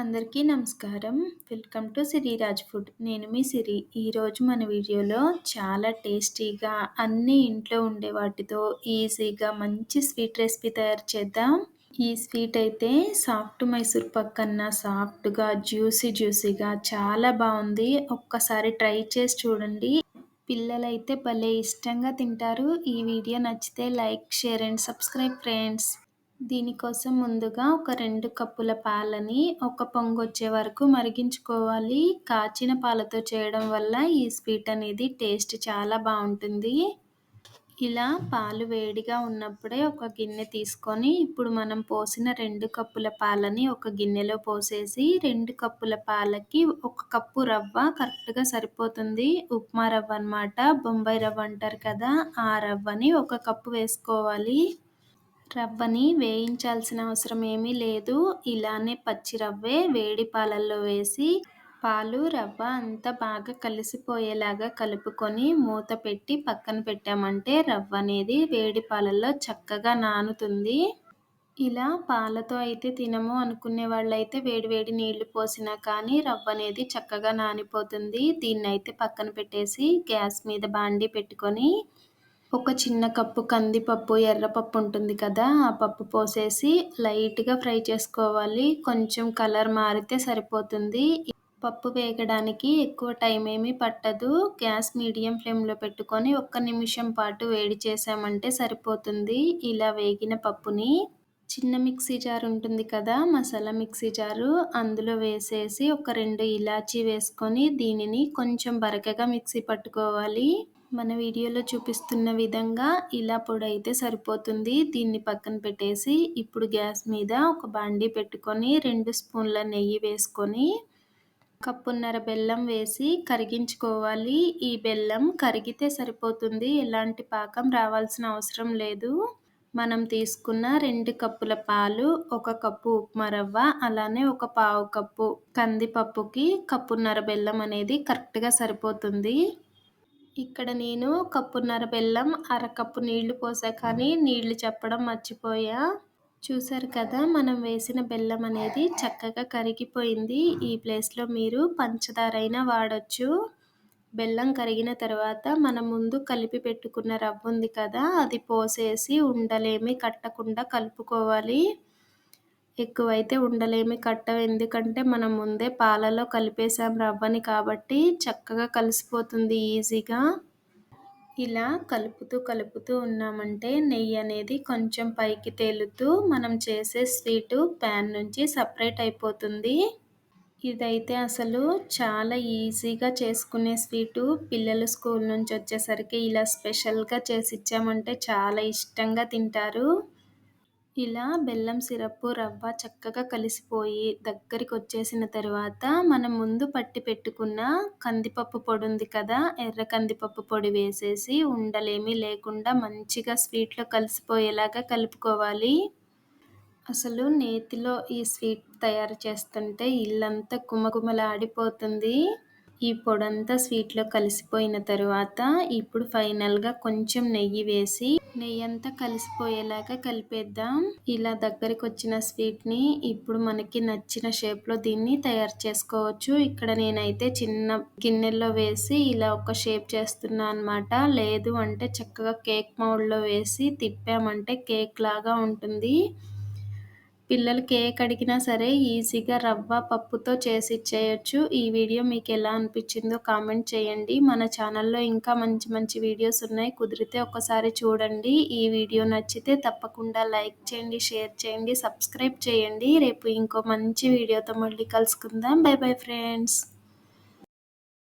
అందరికీ నమస్కారం. Welcome to Siriraj food. నేను మీ సిరి. ఈరోజు మన వీడియోలో చాలా టేస్టీగా అన్ని ఇంట్లో ఉండే వాటితో ఈజీగా మంచి స్వీట్ రెసిపీ తయారు చేద్దాం. ఈ స్వీట్ అయితే సాఫ్ట్ మైసూర్ పక్కన సాఫ్ట్గా జ్యూసీ జ్యూసీగా చాలా బాగుంది. ఒక్కసారి ట్రై చేసి చూడండి. పిల్లలైతే భలే ఇష్టంగా తింటారు. ఈ వీడియో నచ్చితే like share and subscribe friends. దీనికోసం ముందుగా ఒక రెండు కప్పుల పాలని ఒక పొంగు వచ్చే వరకు మరిగించుకోవాలి. కాచిన పాలతో చేయడం వల్ల ఈ స్వీట్ అనేది టేస్ట్ చాలా బాగుంటుంది. ఇలా పాలు వేడిగా ఉన్నప్పుడే ఒక గిన్నె తీసుకొని ఇప్పుడు మనం పోసిన రెండు కప్పుల పాలని ఒక గిన్నెలో పోసేసి రెండు కప్పుల పాలకి ఒక కప్పు రవ్వ కరెక్ట్గా సరిపోతుంది. ఉప్మా రవ్వ అనమాట బొంబాయి రవ్వ అంటారు కదా ఆ రవ్వని ఒక కప్పు వేసుకోవాలి. రవ్వని వేయించాల్సిన అవసరం ఏమీ లేదు. ఇలానే పచ్చి రవ్వే వేడి పాలల్లో వేసి పాలు రవ్వ అంతా బాగా కలిసిపోయేలాగా కలుపుకొని మూత పెట్టి పక్కన పెట్టామంటే రవ్వ అనేది వేడి పాలల్లో చక్కగా నానుతుంది. ఇలా పాలతో అయితే తినము అనుకునే వాళ్ళైతే వేడి వేడి నీళ్ళు పోసినా కానీ రవ్వ అనేది చక్కగా నానిపోతుంది. దీన్ని అయితే పక్కన పెట్టేసి గ్యాస్ మీద బాండి పెట్టుకొని ఒక చిన్న కప్పు కందిపప్పు ఎర్రపప్పు ఉంటుంది కదా ఆ పప్పు పోసేసి లైట్గా ఫ్రై చేసుకోవాలి. కొంచెం కలర్ మారితే సరిపోతుంది. పప్పు వేగడానికి ఎక్కువ టైం ఏమీ పట్టదు. గ్యాస్ మీడియం ఫ్లేమ్లో పెట్టుకొని ఒక్క నిమిషం పాటు వేడి చేసామంటే సరిపోతుంది. ఇలా వేగిన పప్పుని చిన్న మిక్సీ జార్ ఉంటుంది కదా మసాలా మిక్సీ జారు అందులో వేసేసి ఒక రెండు ఇలాచీ వేసుకొని దీనిని కొంచెం బరకగా మిక్సీ పట్టుకోవాలి. మన వీడియోలో చూపిస్తున్న విధంగా ఇలా పొడి అయితే సరిపోతుంది. దీన్ని పక్కన పెట్టేసి ఇప్పుడు గ్యాస్ మీద ఒక బాండీ పెట్టుకొని రెండు స్పూన్ల నెయ్యి వేసుకొని కప్పున్నర బెల్లం వేసి కరిగించుకోవాలి. ఈ బెల్లం కరిగితే సరిపోతుంది. ఎలాంటి పాకం రావాల్సిన అవసరం లేదు. మనం తీసుకున్న రెండు కప్పుల పాలు ఒక కప్పు ఉప్మా రవ్వ అలానే ఒక పావు కప్పు కందిపప్పుకి కప్పున్నర బెల్లం అనేది కరెక్ట్గా సరిపోతుంది. ఇక్కడ నేను కప్పున్నర బెల్లం అరకప్పు నీళ్ళు పోసా కానీ నీళ్ళు చెప్పడం మర్చిపోయా. చూసారు కదా మనం వేసిన బెల్లం అనేది చక్కగా కరిగిపోయింది. ఈ ప్లేస్లో మీరు పంచదార అయినా వాడచ్చు. బెల్లం కరిగిన తర్వాత మనం ముందు కలిపి పెట్టుకున్న రవ్వ ఉంది కదా అది పోసేసి ఉండలేమి కట్టకుండా కలుపుకోవాలి. ఎక్కువైతే ఉండలేమి. కట్టం ఎందుకంటే మనం ముందే పాలలో కలిపేసాం రవ్వని కాబట్టి చక్కగా కలిసిపోతుంది ఈజీగా. ఇలా కలుపుతూ కలుపుతూ ఉన్నామంటే నెయ్యి అనేది కొంచెం పైకి తేలుతూ మనం చేసే స్వీటు ప్యాన్ నుంచి సపరేట్ అయిపోతుంది. ఇదైతే అసలు చాలా ఈజీగా చేసుకునే స్వీటు. పిల్లలు స్కూల్ నుంచి వచ్చేసరికి ఇలా స్పెషల్గా చేసి ఇచ్చామంటే చాలా ఇష్టంగా తింటారు. ఇలా బెల్లం సిరప్ రవ్వ చక్కగా కలిసిపోయి దగ్గరికి వచ్చేసిన తర్వాత మనం ముందు పట్టి పెట్టుకున్న కందిపప్పు పొడి ఉంది కదా ఎర్ర కందిపప్పు పొడి వేసేసి ఉండలేమీ లేకుండా మంచిగా స్వీట్లో కలిసిపోయేలాగా కలుపుకోవాలి. అసలు నేతిలో ఈ స్వీట్ తయారు చేస్తుంటే ఇల్లంతా కుమకుమలాడిపోతుంది. ఈ పొడంతా స్వీట్లో కలిసిపోయిన తర్వాత ఇప్పుడు ఫైనల్గా కొంచెం నెయ్యి వేసి నెయ్యి అంతా కలిసిపోయేలాగా కలిపేద్దాం. ఇలా దగ్గరికి వచ్చిన స్వీట్ని ఇప్పుడు మనకి నచ్చిన షేప్లో దీన్ని తయారు చేసుకోవచ్చు. ఇక్కడ నేనైతే చిన్న గిన్నెల్లో వేసి ఇలా ఒక షేప్ చేస్తున్నా అనమాట లేదు అంటే చక్కగా కేక్ మౌల్డ్లో వేసి తిప్పామంటే కేక్ లాగా ఉంటుంది. పిల్లలు కేక్ అడిగినా సరే ఈజీగా రవ్వ పప్పుతో చేసి ఇచ్చేయచ్చు. ఈ వీడియో మీకు ఎలా అనిపించిందో కామెంట్ చేయండి. మన ఛానల్లో ఇంకా మంచి మంచి వీడియోస్ ఉన్నాయి. కుదిరితే ఒకసారి చూడండి. ఈ వీడియో నచ్చితే తప్పకుండా లైక్ చేయండి షేర్ చేయండి సబ్స్క్రైబ్ చేయండి. రేపు ఇంకో మంచి వీడియోతో మళ్ళీ కలుసుకుందాం. Bye bye friends.